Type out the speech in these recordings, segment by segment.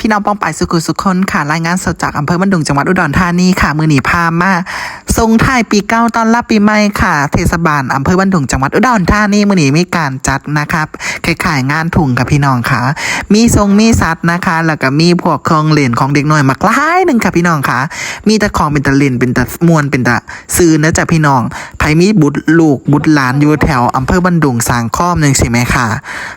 พี่น้องป้องปายสุขุสุขคนค่ะรายงานสดจากอำเภอบันดุงจังหวัดอุดรธานีค่ะมือหนีพามา ทรงท้ายปีเก้าตอนรับปีใหม่ค่ะ เทศบาลอำเภอบันดุงจังหวัดอุดรธานีมือนีมีการจัดนะครับคล้ายๆงานถุงกับพี่น้องค่ะ มีทรงมีสัตว์นะคะ แล้วก็มีพวกเครื่องเล่นของเด็กน้อยมากลายหนึ่งค่ะพี่น้องค่ะ มีแต่ของเป็นตะเล่นเป็นตะมวนเป็นตะซื้อนะจ๊ะพี่น้องไผมีบุตรลูกบุตรหลานอยู่แถวอำเภอบันดุงสางค้อมหนึ่งใช่ไหมค่ะ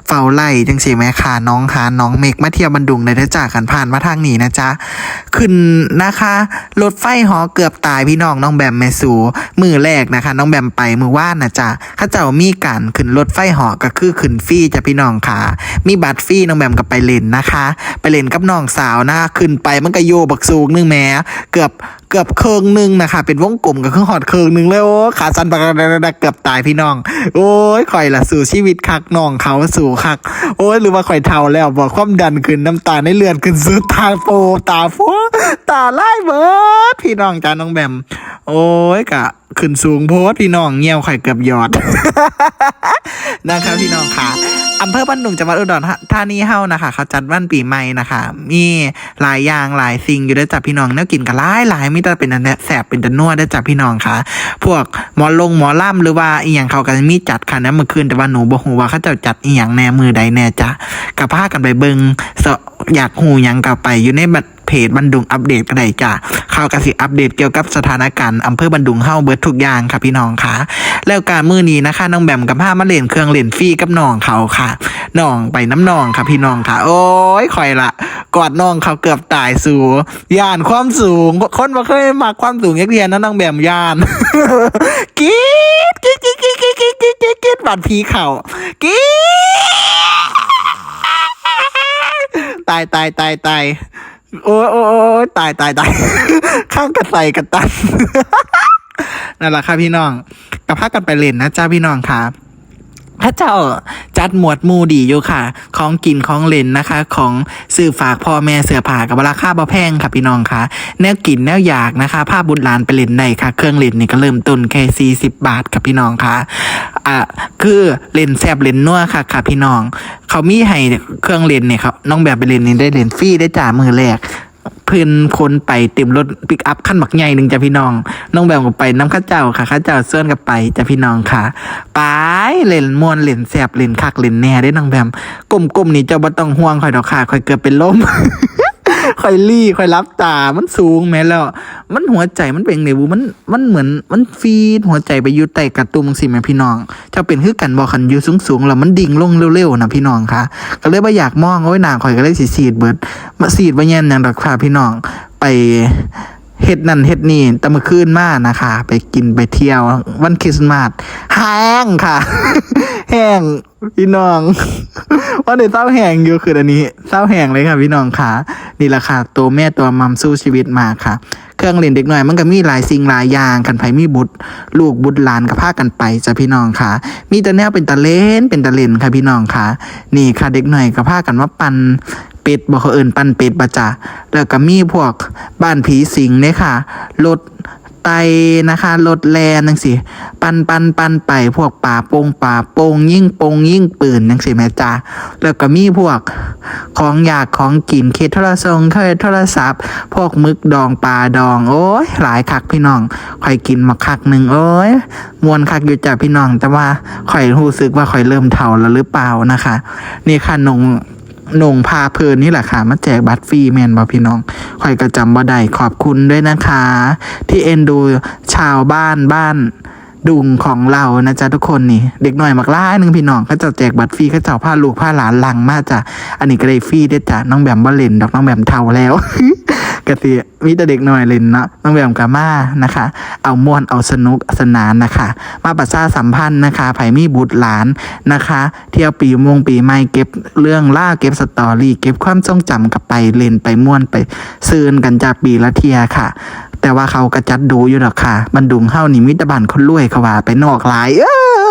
เฝ้าไล่จังใช่ไหมค่ะ น้องหาน้องเมกมาเที่ยวบันดุงในได้จากันผ่านมาทางนี้นะจ๊ะขึ้นนะคะรถไฟหอเกือบตายพี่น้องน้องแบมแมสูมือแรกนะคะ น้องแบมไปมือว่านนะจ๊ะข้าเจ้ามีการขึ้นรถไฟหอก็คือขึ้นฟรีจ้ะพี่น้องค่ะ มีบัตรฟรีน้องแบมก็ไปเล่นนะคะ ไปเล่นกับน้องสาวนะขึ้นไปมันก็โยบักสูงนึงแม้เกือบเกือบเคิงหนึงนะคะ เป็นวงกลมกับเครื่องหอดเคิงหนึงเลยโอ้ขาสั่นปากเกือบตายพี่น้อง โอ้ยข่อยละสู่ชีวิตคักน้องเขาสู่คัก โอ้ยหรือว่าข่อยเท่าแล้วบอกความดันขึ้นน้ำตาในเลือดขึ้นสุดทาโปตาฟัว ตาไล่เบิดพี่น้องจ้าน้องแบม โอ้ยกะ ขึ้นสูงโพดพี่น้องเงี้ยวไข่เกือบยอดนะครับพี่น้องค่ะอำเภอบ้านดุงจังหวัดอุดรธานีเฮานะคะ เขาจัดวันปีใหม่นะคะ มีหลายอย่างหลายสิ่งอยู่ด้วยจ้ะพี่น้องแนวกินกันหลายหลายมีแต่เป็นอันแสบเป็นตะนัวด้วยจ้ะพี่น้องค่ะ พวกหมอลงหมอล่ำหรือว่าอีหยังเขาก็จะมีจัดค่ะนะเมื่อคืนแต่ว่าหนูบ่ฮู้ว่าเขาจะจัดอีหยังแน่มือใดแน่จ้ะกับพากันไปเบิงเสาะอยากฮู้หยังกับไปอยู่ในบัด เพจบันดุงอัปเดตก็ได้จ้ะเขาวกสิอัปเดตเกี่ยวกับสถานการณ์อำเภอบันดุงเฮาเบิดทุกอย่างค่ะพี่น้องค่ะ แล้วการมือนี้นะคะน้องแบมกับผ้ามาเล่นเครื่องเล่นฟรีกับน้องเขาค่ะน้องไปน้ำน้องค่ะพี่น้องค่ะ โอ้ยคอยละกอดน้องเขาเกือบตายสูย่านความสูง คนมาเคยมาความสูงยักเรียนนะน้องแบมย่านกีดกีดกีดกีดกีดกีดกีดกีดกรี๊ดบัดพีเข่ากีดตายตายตายตาย โอ้ยโอ้ยโอ้ตายตายตายข้าวกระใสกระตันนั่นแหละค่ะพี่น้องกับพากันไปเล่นนะจ้าพี่น้องค่ะ พระเจ้าจัดหมวดมูดีอยู่ค่ะ ของกินของเล่นนะคะ ของสื่อฝากพ่อแม่เสือผ่ากับราคาบ่แพงค่ะพี่น้องค่ะ แนวกินแนวอยากนะคะผ้าบุญหลานไปเล่นได้ค่ะ เครื่องเล่นนี่ก็เริ่มต้นแค่สี่สิบบาทค่ะพี่น้องค่ะอะคือเล่นแซบเล่นนัวค่ะค่ะพี่น้อง เขามีให้เครื่องเล่นเนี่ยครับน้องแบบไปเล่นนี่ได้เล่นฟรีได้จ่ามือแรก พื่อนคนไปเต็มรถปิกอัพขั้นบักใหญ่หนึ่งจ้ะพี่น้อง น้องแบมก็ไปน้ำข้าเจ้าค่ะข้าเจ้าเสื้อนกับไปจ้ะพี่น้องค่ะไปเล่นมวนเล่นแสบเล่นคักเล่นแหน่ได้น้องแบมกลมๆนี่เจ้าบ่ต้องห่วงคอยดอกค่ะคอยเกือบเป็นลม คอยลี่คอยรับตา มันสูงแม้แล้ว มันหัวใจมันเป็นไงบูมันมันเหมือนมันฟีดหัวใจไปอยู่ใต้กระตุ้มสิแม่พี่น้องจ้าเป็นคือกันบอกคันอยู่สูงๆแล้วมันดิ่งลงเร็วๆนะพี่น้องค่ะ ก็เลยว่าอยากมองเอาไว้หนาคอยก็เลยสีสีดเบิดมาสีดไว้แย่นอย่างดอกค่พี่น้องไปเฮ็ดนั่นเฮ็ดนี่แต่เมื่อคืนมานะคะ ไปกินไปเที่ยววันคริสต์มาสแห้งค่ะ แห้ง พี่น้องว่าเดี๋ยวเศร้าแหงอยู่คืออันนี้เศร้าแหงเลยค่ะพี่น้องค่ะนี่แหละค่ะตัวแม่ตัวมัมสู้ชีวิตมาค่ะ เครื่องเล่นเด็กหน่อยมันก็มีหลายสิ่งหลายอย่างกันไผมีบุตร ลูกบุตรหลานก็พากันไปจ้ะพี่น้องค่ะ มีแต่แนวเป็นตะเล่นเป็นตะเล่นค่ะพี่น้องค่ะ นี่ค่ะเด็กหน่อยก็พากันว่าปันเป็ดบอกเขาเอินปันเป็ดบะจ้ะแล้วก็มีพวกบ้านผีสิงเนี่ยค่ะรถ ไตนะคะรถแลนนังสิปันปันปันไปพวกป่าโปงป่าโปงยิ่งโปงยิ่งปืนนังสิแม่จ้าแล้วก็มีพวกของอยากของกินเคสโทรศัพท์เคยโทรศัพท์ พวกมึกดองปลาดอง โอ้ยหลายคักพี่น้องข่อยกินมาคักหนึ่งโอ้ยมวนคักอยู่จ้ะพี่น้อง แต่ว่าข่อยรู้สึกว่าข่อยเริ่มเฒ่าแล้วหรือเปล่านะคะ นี่ค่ะนง นงพาเพลินนี่แหละค่ะ มาแจกบัตรฟรีแมนบอพี่น้องคอยกระจำบ่ได้ขอบคุณด้วยนะคะ ที่เอ็นดูชาวบ้านบ้านดุงของเรานะจ๊ะทุกคนนี่ เด็กหน่อยมากล่าหนึ่งพี่น้องเขาจะแจกบัตรฟรีเขาจะผ้าลูกผ้าหลานลังมากจ้ะอันนี้ก็ได้ฟรีด้วยจ้ะน้องแบมบ่เล่นดอกน้องแบมเท่าแล้ว กะสิมีแต่เด็กหน่อยเล่นเนาะน้องแบมกามานะคะ เอาม่วนเอาสนุกสนานนะคะ มาประชาสัมพันธ์นะคะไผ่มีบุตรหลานนะคะ เที่ยวปีมงปีใหม่เก็บเรื่องล่าเก็บสตอรี่เก็บความทรงจำกลับไปเล่นไปม่วนไปซืนกันจากปีละเทียค่ะแต่ว่าเขากระจัดดูอยู่หรอกค่ะ บันดุงเฮ้านี่มิตรบันคนรวยเขาว่าไปนอกหลาย เออ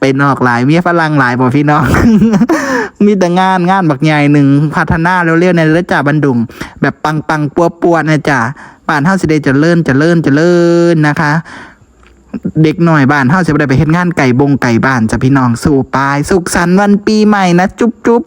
ไปนอกหลายเมียฝรั่งหลายบ่พี่น้อง มีแต่งานงานบักใหญ่หนึ่งพัฒนาเร็วๆในเรือจ่าบันดุง แบบปังปังปัวปัวๆนะจ๊ะบ้านเฮาสิได้เจริญเจริญเจริญนะคะ เด็กหน่อยบ้านเฮาสิบ่ได้ไปเฮ็ดงานไก่บงไก่บ้านจ้ะพี่น้องสู่ปลาย สุขสันต์วันปีใหม่นะ จุ๊บจุ๊บ